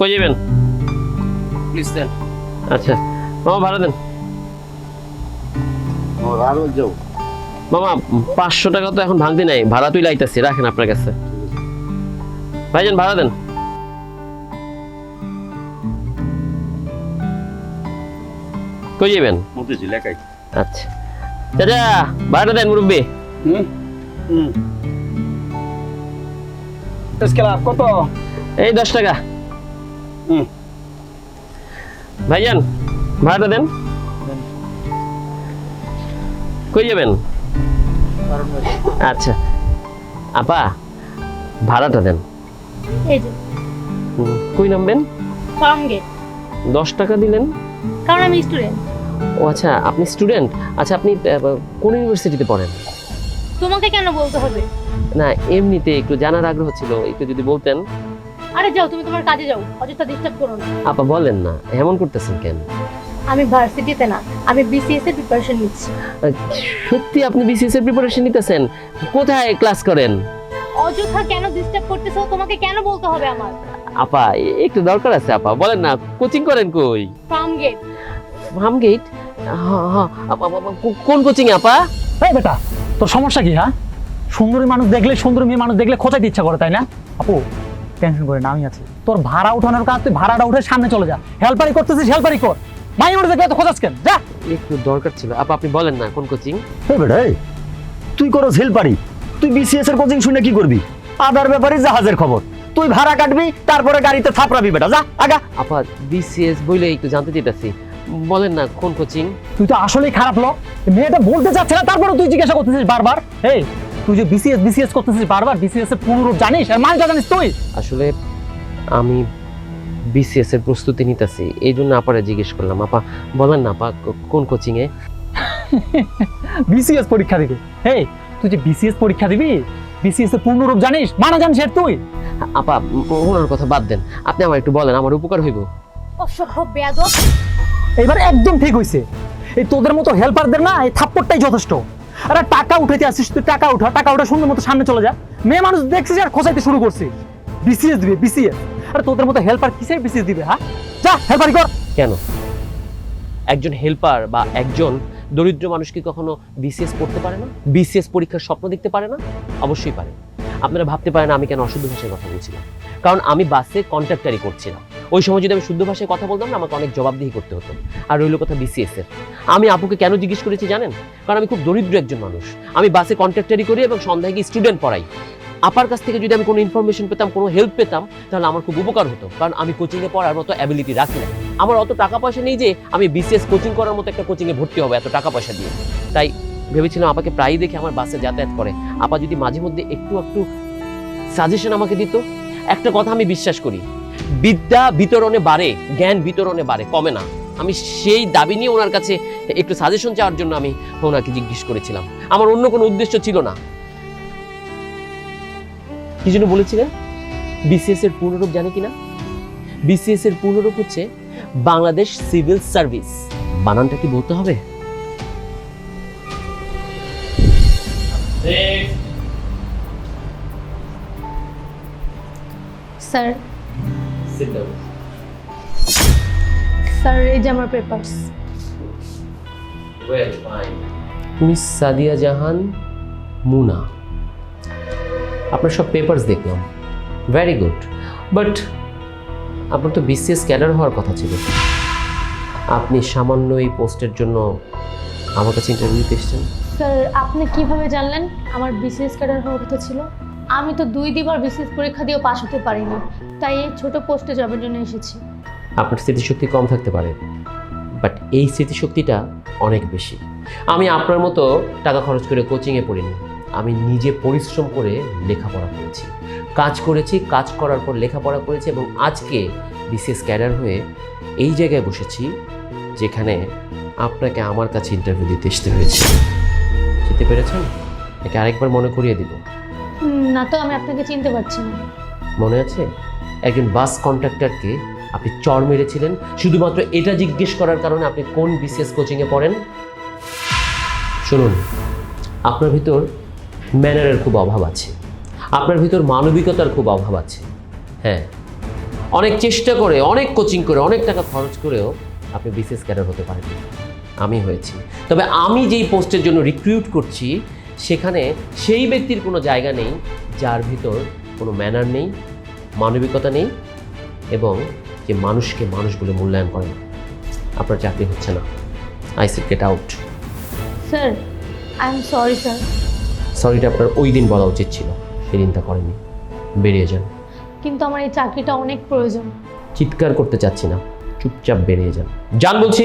কই যাবেন? প্লিজ দেন আচ্ছা। মামা ভাড়া দেন। আরও যাও। মামা পাঁচশো টাকা তো এখন ভাঙতি নাই। ভাড়া তুই লাইতাছি রাখেন আপনার কাছে। ভাইজান ভাড়া দেন। কই যাবেন? আচ্ছা। চাচা ভাড়াটা দেন মুরব্বী। হুম? হুম। কত? এই দশ টাকা। ভাইজান ভাড়াটা দেন। কই যাবেন? আচ্ছা। আপা ভাড়াটা দেন। কই নামবেন? দশ টাকা দিলেন? কারণ আমি স্টুডেন্ট ও আচ্ছা আপনি স্টুডেন্ট আচ্ছা আপনি কোন ইউনিভার্সিটিতে পড়েন? তোমাকে কেন বলতে হবে? না এমনিতে একটু জানার আগ্রহ ছিল একটু যদি বলতেন। আরে যাও তুমি তোমার কাজে যাও। অযথা ডিস্টার্ব করো না। আপা বলেন না এমন করতেছেন কেন? আমি ভার্সিটিতে না আমি বিসিএস এর প্রিপারেশন নিচ্ছি। সত্যি আপনি বিসিএস এর প্রিপারেশন নিতেছেন? কোথায় ক্লাস করেন? অযথা কেন ডিস্টার্ব করতেছো? তোমাকে কেন বলতে হবে আমার? আপা একটু দরকার আছে আপা। বলেন না কোচিং করেন কই? ফার্ম গেট ফার্ম গেট কোন কোচিং আপা? এই বেটা তোর সমস্যা কি হ্যাঁ? সুন্দরী মানুষ দেখলে সুন্দরী মেয়ে মানুষ দেখলে খোঁচাইতে ইচ্ছা করে তাই না? আপু টেনশন করে না আমি আছি। তোর ভাড়া উঠানোর কাজ তুই ভাড়াটা উঠে সামনে চলে যা। হেল্পারি করতেছিস হেল্পারি কর। মাই মনে দেখলে তো খোঁজাস কেন? যা। একটু দরকার ছিল। আপা আপনি বলেন না কোন কোচিং এই বেটা তুই করো পারি তুই বিসিএস এর কোচিং শুনে কি করবি? আদার ব্যাপারে জাহাজের খবর। তুই ভাড়া কাটবি তারপরে গাড়িতে থাপড়াবি বেটা। যা আগা। আপা বিসিএস বইলে একটু জানতে চাইতাছি। বলেন না কোন কোচিং তুই তো আসলেই খারাপ লোক। মেয়েটা বলতে চাচ্ছে না তারপরে তুই জিজ্ঞাসা করতেছিস বারবার। এই তুই যে বিসিএস বিসিএস করতেছিস বারবার বিসিএস এর পুনরূপ জানিস? আর মানটা জানিস তুই? আসলে আমি বিসিএস এর প্রস্তুতি নিতেছি এই জন্য আপারে জিজ্ঞেস করলাম। আপা বলেন না আপা কোন কোচিং এ? বিসিএস পরীক্ষা দিবি। এই তুই যে বিসিএস পরীক্ষা দিবি বিসিএস এর পূর্ণরূপ জানিস? মানা জানিস এর তুই? আপা ওনার কথা বাদ দেন। আপনি আমার একটু বলেন আমার উপকার হইব। অসভ্য বেয়াদব। এবার একদম ঠিক হইছে। এই তোদের মতো হেল্পারদের না এই থাপ্পড়টাই যথেষ্ট। আরে টাকা উঠাইতে আসিস তুই, টাকা উঠা টাকা উঠা সুন্দর মতো সামনে চলে যা। মেয়ে মানুষ দেখছিস আর খোঁচাইতে শুরু করছিস বিসিএস দিবে বিসিএস আরে তোদের মতো হেল্পার কিসের বিসিএস দিবে হ্যাঁ? যা হেল্পারি কর। কেন? একজন হেল্পার বা একজন দরিদ্র মানুষ কি কখনো বিসিএস পড়তে পারে না? বিসিএস পরীক্ষার স্বপ্ন দেখতে পারে না? অবশ্যই পারে। আপনারা ভাবতে পারেন আমি কেন অশুদ্ধ ভাষায় কথা বলছিলাম কারণ আমি বাসে কন্ট্রাক্টারি করছিলাম ওই সময় যদি আমি শুদ্ধ ভাষায় কথা বলতাম না, আমাকে অনেক জবাবদিহি করতে হতো। আর রইল কথা বিসিএস এর। আমি আপুকে কেন জিজ্ঞেস করেছি জানেন? কারণ আমি খুব দরিদ্র একজন মানুষ। আমি বাসে কন্ট্রাক্টারি করি এবং সন্ধ্যায় গিয়ে স্টুডেন্ট পড়াই। আপার কাছ থেকে যদি আমি কোনো ইনফরমেশন পেতাম, কোনো হেল্প পেতাম, তাহলে আমার খুব উপকার হতো। কারণ আমি কোচিংয়ে পড়ার মতো অ্যাবিলিটি রাখি না। আমার অত টাকা পয়সা নেই যে আমি বিসিএস কোচিং করার মতো একটা কোচিংয়ে ভর্তি হব, এত টাকা পয়সা দিয়ে। তাই ভেবেছিলাম আমাকে প্রায়ই দেখে আমার বাসে যাতায়াত করে। আপা যদি মাঝে মধ্যে একটু একটু সাজেশন আমাকে দিত, একটা কথা আমি বিশ্বাস করি। বিদ্যা বিতরণে বাড়ে, জ্ঞান বিতরণে বাড়ে, কমে না। আমি সেই দাবি নিয়ে ওনার কাছে একটু সাজেশন চাওয়ার জন্য আমি ওনাকে জিজ্ঞেস করেছিলাম। আমার অন্য কোনো উদ্দেশ্য ছিল না। কি জন্য বলেছিলেন? বিসিএস এর পূর্ণরূপ জানে কিনা? বিসিএস এর পূর্ণরূপ হচ্ছে বাংলাদেশ সিভিল সার্ভিস। বানানটা কি বলতে হবে? স্যার স্যার এই যে আমার পেপারস মিস সাদিয়া জাহান মুনা আপনার সব পেপারস দেখলাম। ভেরি গুড বাট আপনার তো বিসিএস ক্যাডার হওয়ার কথা ছিল। আপনি সামান্য এই পোস্টের জন্য আমার কাছে ইন্টারভিউ দিতে এসেছেন। স্যার আপনি কীভাবে জানলেন আমার বিসিএস ক্যাডার হওয়ার কথা ছিল? আমি তো দুই দুইবার বিসিএস পরীক্ষা দিয়েও পাশ হতে পারিনি। তাই এই ছোট পোস্টে জবের জন্য এসেছি। আপনার স্মৃতিশক্তি কম থাকতে পারে বাট এই স্মৃতিশক্তিটা অনেক বেশি। আমি আপনার মতো টাকা খরচ করে কোচিংয়ে পড়িনি। আমি নিজে পরিশ্রম করে লেখাপড়া করেছি। কাজ করেছি, কাজ করার পর লেখাপড়া করেছি এবং আজকে বিসিএস ক্যাডার হয়ে এই জায়গায় বসেছি যেখানে আপনাকে আমার কাছে ইন্টারভিউ দিতে আসতে হয়েছে। যেতে পেরেছেন? নাকি আরেকবার মনে করিয়ে দিব। না তো আমি আপনাকে চিনতে পারছি না। মনে আছে? একজন বাস কন্ট্রাক্টরকে আপনি চর মেরেছিলেন, শুধুমাত্র এটা জিজ্ঞেস করার কারণে আপনি কোন বিসিএস কোচিংয়ে পড়েন? শুনুন, আপনার ভিতর ম্যানারের খুব অভাব আছে। আপনার ভিতর মানবিকতার খুব অভাব আছে। হ্যাঁ অনেক চেষ্টা করে, অনেক কোচিং করে, অনেক টাকা খরচ করেও আপনি বিসিএস ক্যাডার হতে পারেন আমি হয়েছি। তবে আমি যেই পোস্টের জন্য রিক্রুট করছি সেখানে সেই ব্যক্তির কোনো জায়গা নেই যার ভিতর কোনো ম্যানার নেই মানবিকতা নেই এবং যে মানুষকে মানুষ বলে মূল্যায়ন করে না। আপনার চাকরি হচ্ছে না। I said get out sir I am sorry sir সরিটা আপনার ওই দিন বলা উচিত ছিল। সেদিন তা করেনি বেরিয়ে যান। কিন্তু আমার এই চাকরিটা অনেক প্রয়োজন। চিৎকার করতে চাচ্ছি না। চুপচাপ বেরিয়ে যান। যান বলছি।